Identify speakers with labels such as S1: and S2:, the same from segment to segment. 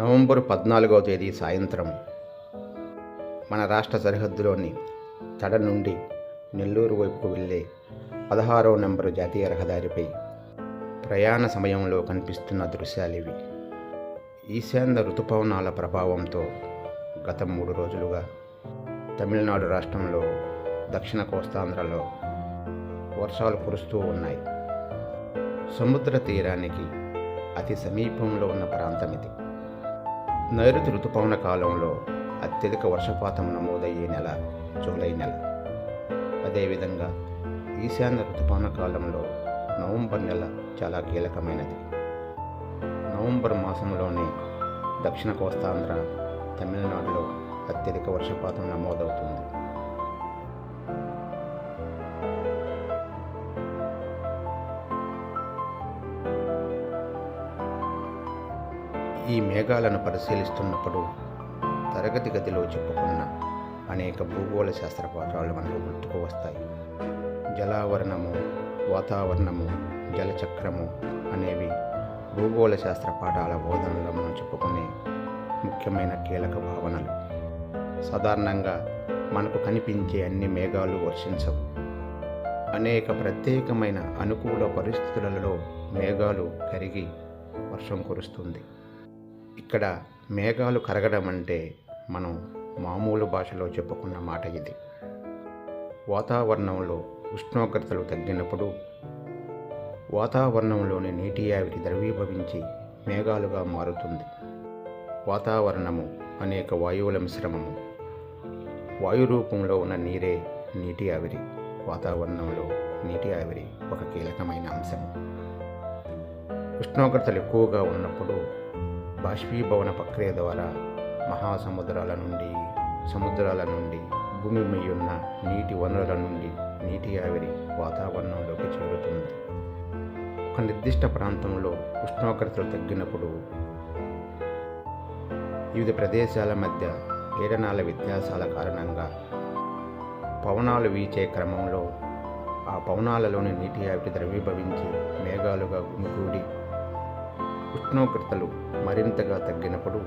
S1: November పద్నాలుగవ తేదీ సాయంత్రం మన రాష్ట్ర సరిహద్దులోని తడ నుండి నెల్లూరు వైపుకు వెళ్ళే పదహారవ నెంబరు జాతీయ రహదారిపై ప్రయాణ సమయంలో కనిపిస్తున్న దృశ్యాలివి ఈశాన్య ఋతుపవనాల ప్రభావంతో గత మూడు రోజులుగా తమిళనాడు రాష్ట్రంలో దక్షిణ కోస్తాంధ్రలో వర్షాలు కురుస్తూ ఉన్నాయి. సముద్ర తీరానికి అతి సమీపంలో ఉన్న ప్రాంతం ఇది. నైరుతి ఋతుపవన కాలంలో అత్యధిక వర్షపాతం నమోదయ్యే నెల జూలై నెల. అదేవిధంగా ఈశాన్య ఋతుపవన కాలంలో నవంబర్ నెల చాలా కీలకమైనది. నవంబర్ మాసంలోనే దక్షిణ కోస్తాంధ్ర తమిళనాడులో అత్యధిక వర్షపాతం నమోదవుతుంది. ఈ మేఘాలను పరిశీలిస్తున్నప్పుడు తరగతి గదిలో చెప్పుకున్న అనేక భూగోళ శాస్త్ర పాఠాలు మనకు గుర్తుకు వస్తాయి. జలావరణము వాతావరణము జలచక్రము అనేవి భూగోళ శాస్త్ర పాఠాల బోధనలో మనం చెప్పుకునే ముఖ్యమైన కీలక భావనలు. సాధారణంగా మనకు కనిపించే అన్ని మేఘాలు వర్షించవు. అనేక ప్రత్యేకమైన అనుకూల పరిస్థితులలో మేఘాలు కరిగి వర్షం కురుస్తుంది. ఇక్కడ మేఘాలు కరగడం అంటే మనం మామూలు భాషలో చెప్పుకున్న మాట ఇది. వాతావరణంలో ఉష్ణోగ్రతలు తగ్గినప్పుడు వాతావరణంలోని నీటి ఆవిరి ద్రవీభవించి మేఘాలుగా మారుతుంది. వాతావరణము అనేక వాయువుల మిశ్రమము. వాయు రూపంలో ఉన్న నీరే నీటి ఆవిరి వాతావరణంలో నీటి ఆవిరి ఒక కీలకమైన అంశం ఉష్ణోగ్రతలు ఎక్కువగా ఉన్నప్పుడు బాష్పీభవన ప్రక్రియ ద్వారా మహాసముద్రాల నుండి సముద్రాల నుండి భూమి మీద ఉన్న నీటి వనరుల నుండి నీటి ఆవిరి వాతావరణంలోకి చేరుతుంది. ఒక నిర్దిష్ట ప్రాంతంలో ఉష్ణోగ్రతలు తగ్గినప్పుడు వివిధ ప్రదేశాల మధ్య పీడనాల వ్యత్యాసాల కారణంగా పవనాలు వీచే క్రమంలో ఆ పవనాలలోని నీటి ఆవిరి ద్రవీభవించి మేఘాలుగా గుమికూడి ఉష్ణోగ్రతలు మరింతగా తగ్గినప్పుడు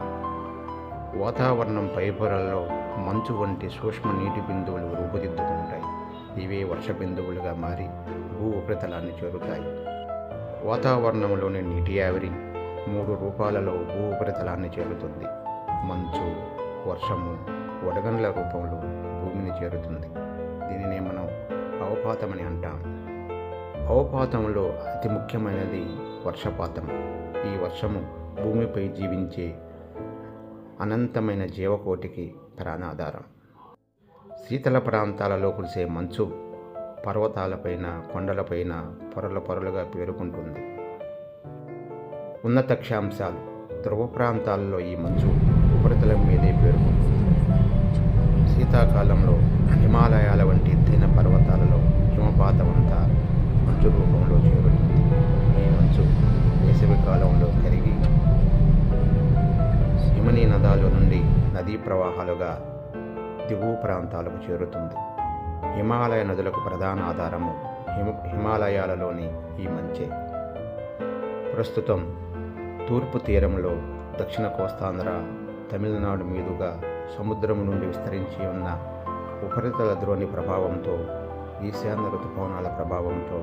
S1: వాతావరణం పైపొరల్లో మంచు వంటి సూక్ష్మ నీటి బిందువులు రూపుదిద్దుకుంటాయి. ఇవే వర్ష బిందువులుగా మారి భూ ఉపరితలాన్ని చేరుతాయి. వాతావరణంలోని నీటి ఆవిరి మూడు రూపాలలో భూ ఉపరితలాన్ని చేరుతుంది. మంచు వర్షము వడగండ్ల రూపంలో భూమిని చేరుతుంది. దీనినే మనం అవపాతమని అంటాం. అవపాతంలో అతి ముఖ్యమైనది వర్షపాతం. ఈ వర్షము భూమిపై జీవించే అనంతమైన జీవకోటికి ప్రాణాధారం. శీతల ప్రాంతాలలో కురిసే మంచు పర్వతాలపైన కొండలపైన పొరల పొరలుగా పేరుకుంటుంది. ఉన్నత క్షాంశాలు ధ్రువ ప్రాంతాల్లో ఈ మంచు ఉపరితలం మీదే పేరుకుంటుంది. శీతాకాలంలో హిమాలయాల వంటి ఎత్తైన పర్వతాలలో హిమపాతం అంతా మంచు రూపంలో చేరుతుంది. మంచు వేసవి కాలంలో కరిగి హిమనీ నదాల నుండి నదీ ప్రవాహాలుగా దిగువ ప్రాంతాలకు చేరుతుంది. హిమాలయ నదులకు ప్రధాన ఆధారము హిమ హిమాలయాలలోని ఈ మంచే. ప్రస్తుతం తూర్పు తీరంలో దక్షిణ కోస్తాంధ్ర తమిళనాడు మీదుగా సముద్రం నుండి విస్తరించి ఉన్న ఉపరితల ద్రోణి ప్రభావంతో ఈశాన్య ఋతుపవనాల ప్రభావంతో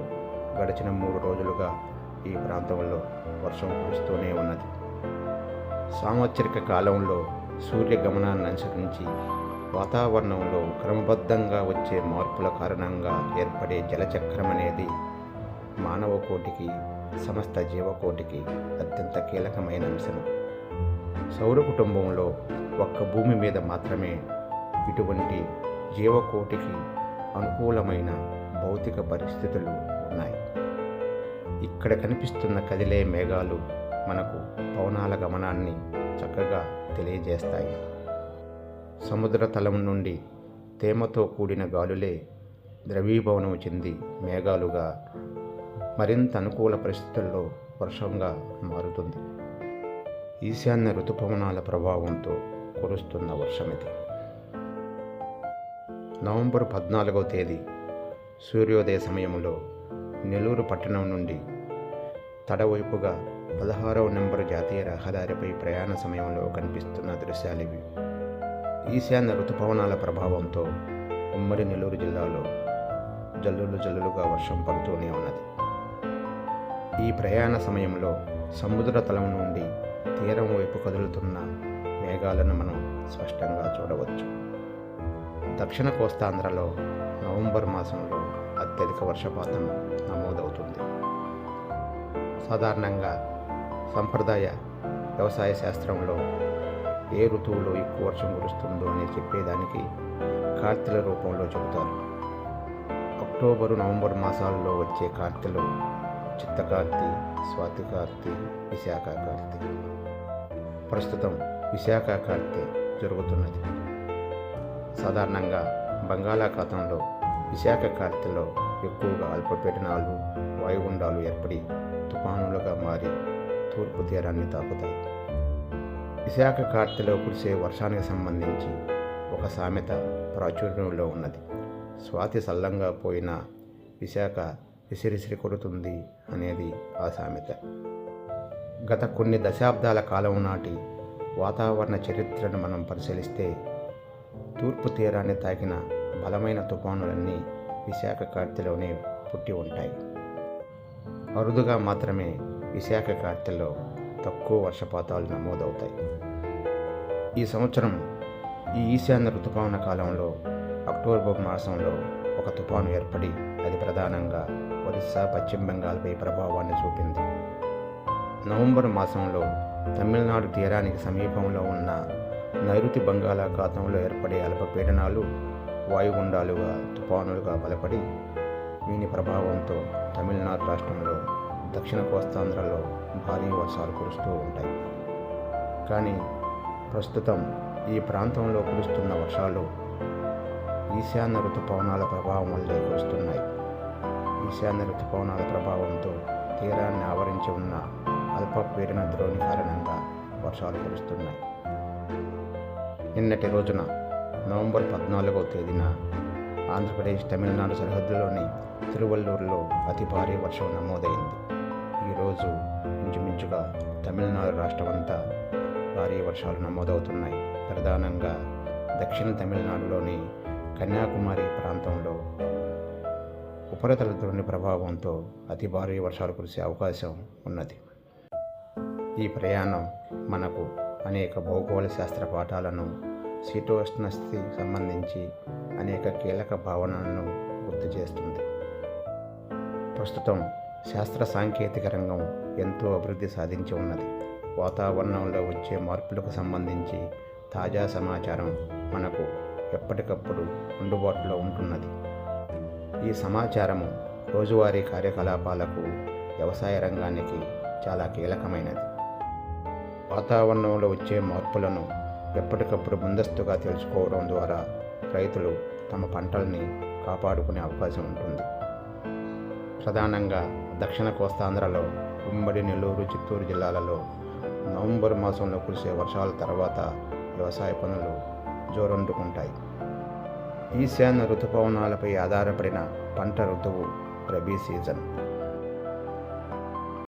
S1: గడిచిన మూడు రోజులుగా ఈ ప్రాంతంలో వర్షం కురుస్తూనే ఉన్నది. సాంవత్సరిక కాలంలో సూర్య గమనాన్ని అనుసరించి వాతావరణంలో క్రమబద్ధంగా వచ్చే మార్పుల కారణంగా ఏర్పడే జలచక్రం అనేది మానవ కోటికి సమస్త జీవకోటికి అత్యంత కీలకమైన అంశం. సౌర కుటుంబంలో ఒక్క భూమి మీద మాత్రమే ఇటువంటి జీవకోటికి అనుకూలమైన భౌతిక పరిస్థితులు ఉన్నాయి. ఇక్కడ కనిపిస్తున్న కదిలే మేఘాలు మనకు పవనాల గమనాన్ని చక్కగా తెలియజేస్తాయి. సముద్ర తలం నుండి తేమతో కూడిన గాలులే ద్రవీభవనం చెంది మేఘాలుగా మరింత అనుకూల పరిస్థితుల్లో వర్షంగా మారుతుంది. ఈశాన్య ఋతుపవనాల ప్రభావంతో కురుస్తున్న వర్షమిది నవంబర్ పద్నాలుగో తేదీ సూర్యోదయ సమయంలో నెల్లూరు పట్టణం నుండి తడవైపుగా పదహారవ నెంబరు జాతీయ రహదారిపై ప్రయాణ సమయంలో కనిపిస్తున్న దృశ్యాలివి. ఈశాన్య ఋతుపవనాల ప్రభావంతో ఉమ్మడి నెల్లూరు జిల్లాలో జల్లులు జల్లులుగా వర్షం పడుతూనే ఉన్నది. ఈ ప్రయాణ సమయంలో సముద్ర తలం నుండి తీరం వైపు కదులుతున్న మేఘాలను మనం స్పష్టంగా చూడవచ్చు. దక్షిణ కోస్తాంధ్రలో నవంబర్ మాసంలో అత్యధిక వర్షపాతం నమోదవుతుంది. సాధారణంగా సంప్రదాయ వ్యవసాయ శాస్త్రంలో ఏ ఋతువులో ఎక్కువ వర్షం కురుస్తుందో అని చెప్పేదానికి కార్తెల రూపంలో చెబుతారు. అక్టోబరు నవంబర్ మాసాల్లో వచ్చే కార్తెలు చిత్తకార్తి స్వాతి కార్తి విశాఖ కార్తి ప్రస్తుతం విశాఖ జరుగుతున్నది. సాధారణంగా బంగాళాఖాతంలో విశాఖ కార్తెలో ఎక్కువగా అల్పపీడనాలు వాయుగుండాలు ఏర్పడి తుఫానులుగా మారి తూర్పు తీరాన్ని తాకుతాయి. విశాఖ కార్తెలో కురిసే వర్షానికి సంబంధించి ఒక సామెత ప్రాచుర్యంలో ఉన్నది. స్వాతి సల్లంగా పోయిన విశాఖ విసిరిసిరి కొడుతుంది అనేది ఆ సామెత. గత కొన్ని దశాబ్దాల కాలం నాటి వాతావరణ చరిత్రను మనం పరిశీలిస్తే తూర్పు తీరాన్ని తాకిన బలమైన తుఫానులన్నీ విశాఖ కార్తెలోనే పుట్టి ఉంటాయి. అరుదుగా మాత్రమే విశాఖ కార్తెల్లో తక్కువ వర్షపాతాలు నమోదవుతాయి. ఈ సంవత్సరం ఈ ఈశాన్య ఋతుపవన కాలంలో అక్టోబర్ మాసంలో ఒక తుఫాను ఏర్పడి అది ప్రధానంగా ఒరిస్సా పశ్చిమ బెంగాల్పై ప్రభావాన్ని చూపింది. నవంబర్ మాసంలో తమిళనాడు తీరానికి సమీపంలో ఉన్న నైరుతి బంగాళాఖాతంలో ఏర్పడే అల్పపీడనాలు వాయుగుండాలుగా తుఫానులుగా బలపడి వీని ప్రభావంతో తమిళనాడు రాష్ట్రంలో దక్షిణ కోస్తాంధ్రలో భారీ వర్షాలు కురుస్తూ ఉంటాయి. కానీ ప్రస్తుతం ఈ ప్రాంతంలో కురుస్తున్న వర్షాలు ఈశాన్య ఋతుపవనాల ప్రభావం వల్లే కురుస్తున్నాయి. ఈశాన్య ఋతుపవనాల ప్రభావంతో తీరాన్ని ఆవరించి ఉన్న అల్పపీడన ద్రోణి కారణంగా వర్షాలు కురుస్తున్నాయి. నిన్నటి రోజున నవంబర్ పద్నాలుగవ తేదీన ఆంధ్రప్రదేశ్ తమిళనాడు సరిహద్దులోని తిరువల్లూరులో అతి భారీ వర్షం నమోదైంది. ఈరోజు ఇంచుమించుగా తమిళనాడు రాష్ట్రం అంతా భారీ వర్షాలు నమోదవుతున్నాయి. ప్రధానంగా దక్షిణ తమిళనాడులోని కన్యాకుమారి ప్రాంతంలో ఉపరితల ద్రోణి ప్రభావంతో అతి భారీ వర్షాలు కురిసే అవకాశం ఉన్నది. ఈ ప్రయాణం మనకు అనేక భౌగోళ శాస్త్ర పాఠాలను శీతోష్ణ స్థితికి సంబంధించి అనేక కీలక భావనలను గుర్తు చేస్తుంది. ప్రస్తుతం శాస్త్ర సాంకేతిక రంగం ఎంతో అభివృద్ధి సాధించి ఉన్నది. వాతావరణంలో వచ్చే మార్పులకు సంబంధించి తాజా సమాచారం మనకు ఎప్పటికప్పుడు అందుబాటులో ఉంటున్నది. ఈ సమాచారము రోజువారీ కార్యకలాపాలకు వ్యవసాయ రంగానికి చాలా కీలకమైనది. వాతావరణంలో వచ్చే మార్పులను ఎప్పటికప్పుడు ముందస్తుగా తెలుసుకోవడం ద్వారా రైతులు తమ పంటల్ని కాపాడుకునే అవకాశం ఉంటుంది. ప్రధానంగా దక్షిణ కోస్తాంధ్రలో ఉమ్మడి నెల్లూరు చిత్తూరు జిల్లాలలో నవంబర్ మాసంలో కురిసే వర్షాల తర్వాత వ్యవసాయ పనులు జోరందుకుంటాయి. ఈశాన్య ఋతుపవనాలపై ఆధారపడిన పంట ఋతువు రబీ సీజన్.